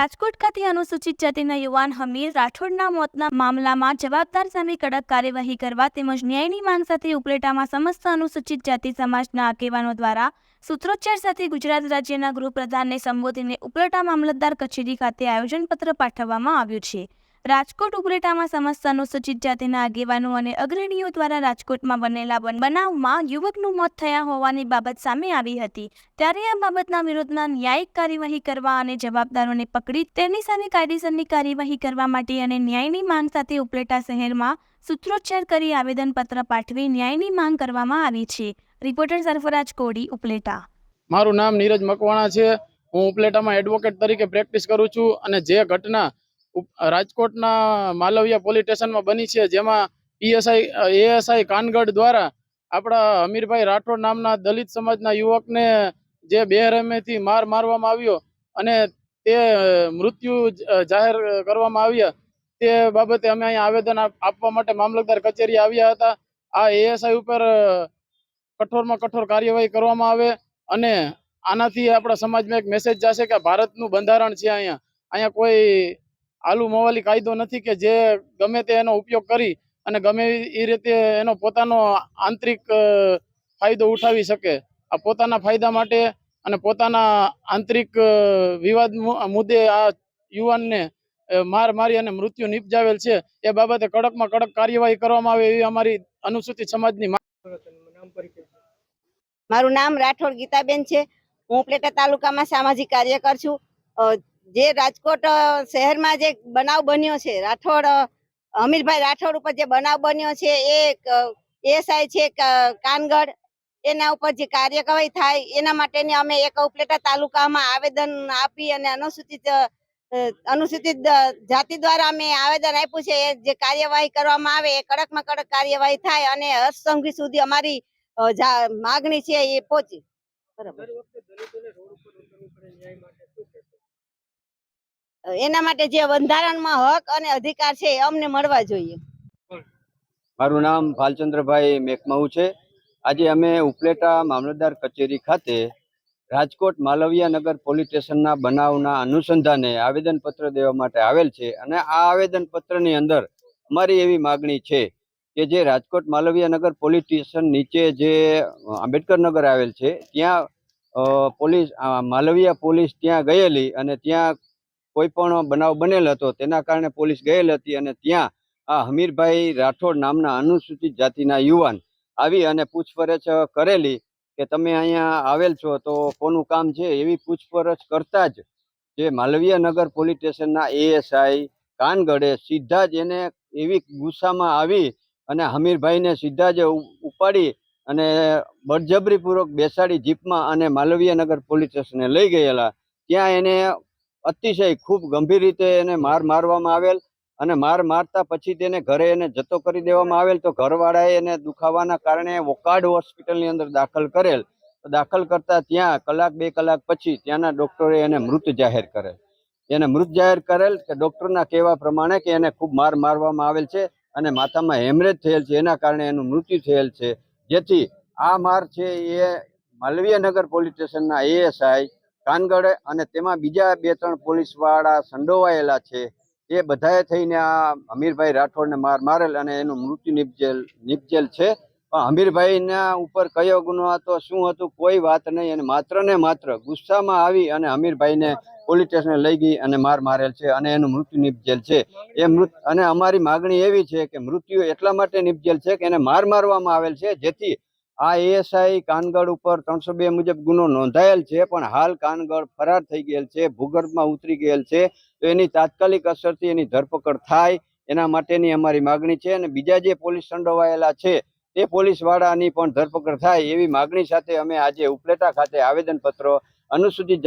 રાજકોટ ખાતે અનુસૂચિત જાતિના યુવાન હમીર રાઠોડના મોતના મામલામાં જવાબદાર સામે કડક કાર્યવાહી કરવા તેમજ ન્યાયની માંગ સાથે ઉપલેટામાં સમસ્ત અનુસૂચિત જાતિ સમાજના આગેવાનો દ્વારા સૂત્રોચ્ચાર સાથે ગુજરાત રાજ્યના ગૃહપ્રધાનને સંબોધીને ઉપલેટા મામલતદાર કચેરી ખાતે આયોજનપત્ર પાઠવવામાં આવ્યું છે. રાજકોટ ઉપલેટામાં સમસ્ત અનુસૂચિત જાતિના આગેવાનો અને અગ્રણીઓ દ્વારા રાજકોટમાં બનેલા બનાવમાં યુવકનું મોત થયા હોવાની બાબત સામે આવી હતી. ત્યારે આ બાબતના વિરોધમાં ન્યાયિક કાર્યવાહી કરવા અને જવાબદારોને પકડી તેની સામે કાયદેસરની કાર્યવાહી કરવા માટે અને ન્યાયની માંગ સાથે ઉપલેટા શહેરમાં સૂત્રોચ્ચાર કરી આવેદનપત્ર પાઠવી ન્યાયની માંગ કરવામાં આવી છે. રિપોર્ટર સરફરાજ કોડી, ઉપલેટા. મારું નામ નીરજ મકવાણા છે. હું ઉપલેટામાં એડવોકેટ તરીકે પ્રેક્ટિસ કરું છું અને જે ઘટના રાજકોટના માલવિયા પોલીસ સ્ટેશનમાં બની છે, જેમાં પીએસઆઈ, એએસઆઈ કાનગઢ દ્વારા આપણા અમીરભાઈ રાઠોડ નામના દલિત સમાજના યુવકને જે બેરહેમેથી માર મારવામાં આવ્યો અને તે મૃત્યુ જાહેર કરવામાં આવ્યા, તે બાબતે અમે અહીંયા આવેદન આપવા માટે મામલતદાર કચેરી આવ્યા હતા. આ એએસઆઈ ઉપર કઠોરમાં કઠોર કાર્યવાહી કરવામાં આવે અને આનાથી આપણા સમાજમાં એક મેસેજ જશે કે ભારતનું બંધારણ છે અહીંયા. અહીંયા કોઈ આલુ મવાલી કાયદો નથી કે જે ગમે તે એનો ઉપયોગ કરી અને ગમે એ રીતે એનો પોતાનો આંતરિક ફાયદો ઉઠાવી શકે. આ પોતાના ફાયદા માટે અને પોતાના આંતરિક વિવાદ મુદ્દે આ યુવાનને માર મારી અને મૃત્યુ નિપજાવેલ છે, એ બાબતે કડકમાં કડક કાર્યવાહી કરવામાં આવે એવી અમારી અનુસૂચિત સમાજની મારું નામ રાઠોડ ગીતાબેન છે. હું પ્લેટા તાલુકામાં સામાજિક કાર્યકર છું. જે રાજકોટ શહેરમાં જે બનાવ બન્યો છે, રાઠોડ અમીરભાઈ રાઠોડ ઉપર જે બનાવ બન્યો છે, એ એસઆઈ છે કાનગઢ, એના ઉપર જે કાર્યવાહી થાય, એના માટેની અમે એક ઉપલેટા તાલુકામાં આવેદન આપી અને અનુસૂચિત અનુસૂચિત જાતિ દ્વારા અમે આવેદન આપ્યું છે જે કાર્યવાહી કરવામાં આવે, એ કડકમાં કડક કાર્યવાહી થાય અને હર્ષસંઘવી સુધી અમારી માગણી છે એ પહોંચી. બરાબર. એના માટે જે બંધારણમાં હક અને અધિકાર છે અમને મળવા જોઈએ. મારું નામ ભાલચંદ્રભાઈ મેકમાઉ છે. આજે અમે ઉપલેટા મામલતદાર કચેરી ખાતે રાજકોટ માલવિયા નગર પોલીસ સ્ટેશનના બનાવના અનુસંધાને આવેદનપત્ર દેવા માટે આવેલ છે અને આ આવેદનપત્રની અંદર અમારી એવી માગણી છે કે જે રાજકોટ માલવિયા નગર પોલીસ સ્ટેશન નીચે જે આંબેડકર નગર આવેલ છે, ત્યાં પોલીસ માલવિયા પોલીસ ત્યાં ગયેલી અને ત્યાં કોઈ પણ બનાવ બનેલ હતો, તેના કારણે પોલીસ ગયેલ હતી અને ત્યાં આ હમીરભાઈ રાઠોડ નામના અનુસૂચિત જાતિના યુવાન આવી અને પૂછપરછ કરેલી કે તમે અહીંયા આવેલ છો તો કોનું કામ છે? એવી પૂછપરછ કરતા જ જે માલવીય નગર પોલીસ સ્ટેશનના એએસઆઈ કાનગડે સીધા જ એને એવી ગુસ્સામાં આવી અને હમીરભાઈને સીધા જ ઉપાડી અને બળજબરીપૂર્વક બેસાડી જીપમાં અને માલવીય નગર પોલીસ સ્ટેશને લઈ ગયેલા. ત્યાં એને અતિશય ખૂબ ગંભીર રીતે એને માર મારવામાં આવેલ અને માર મારતા પછી તેને ઘરે એને જતો કરી દેવામાં આવેલ. તો ઘરવાળાએ એને દુખાવાના કારણે વોકાડ હોસ્પિટલની અંદર દાખલ કરેલ. દાખલ કરતા ત્યાં કલાક, બે કલાક પછી ત્યાંના ડોક્ટરે એને મૃત જાહેર કરેલ. એને મૃત જાહેર કરેલ કે ડોક્ટરના કહેવા પ્રમાણે કે એને ખૂબ માર મારવામાં આવેલ છે અને માથામાં હેમરેજ થયેલ છે. એના કારણે એનું મૃત્યુ થયેલ છે. જેથી આ માર છે એ માલવીય નગર પોલીસ સ્ટેશનના એએસઆઈ કાનગડ અને તેમાં બીજા બે ત્રણ પોલીસવાળા સંડોવાયેલા છે. એ બધાએ થઈને આ હમીરભાઈ રાઠોડને માર મારેલ અને એનું મૃત્યુ નિપજેલ નિપજેલ છે. પણ હમીરભાઈના ઉપર કયો ગુનો હતો શું હતું કોઈ વાત નહીં અને માત્ર ને માત્ર ગુસ્સામાં આવી અને હમીરભાઈને પોલીસ સ્ટેશને લઈ ગઈ અને માર મારેલ છે અને એનું મૃત્યુ નિપજેલ છે. એ મૃત, અને અમારી માગણી એવી છે કે મૃત્યુ એટલા માટે નિપજેલ છે કે એને માર મારવામાં આવેલ છે જેથી આ એએસઆઈ કાનગડ ઉપર ત્રણસો બે મુજબ ગુનો નોંધાયેલ છે, પણ હાલ કાનગડ ફરાર થઈ ગયેલ છે, ભૂગર્ભમાં ઉતરી ગયેલ છે. તો એની તાત્કાલિક અસરથી એની ધરપકડ થાય, એના માટેની અમારી માગણી છે અને બીજા જે પોલીસ સંડોવાયેલા છે, તે પોલીસવાળાની પણ ધરપકડ થાય એવી માગણી સાથે અમે આજે ઉપલેટા ખાતે આવેદનપત્રો અનુસૂચિત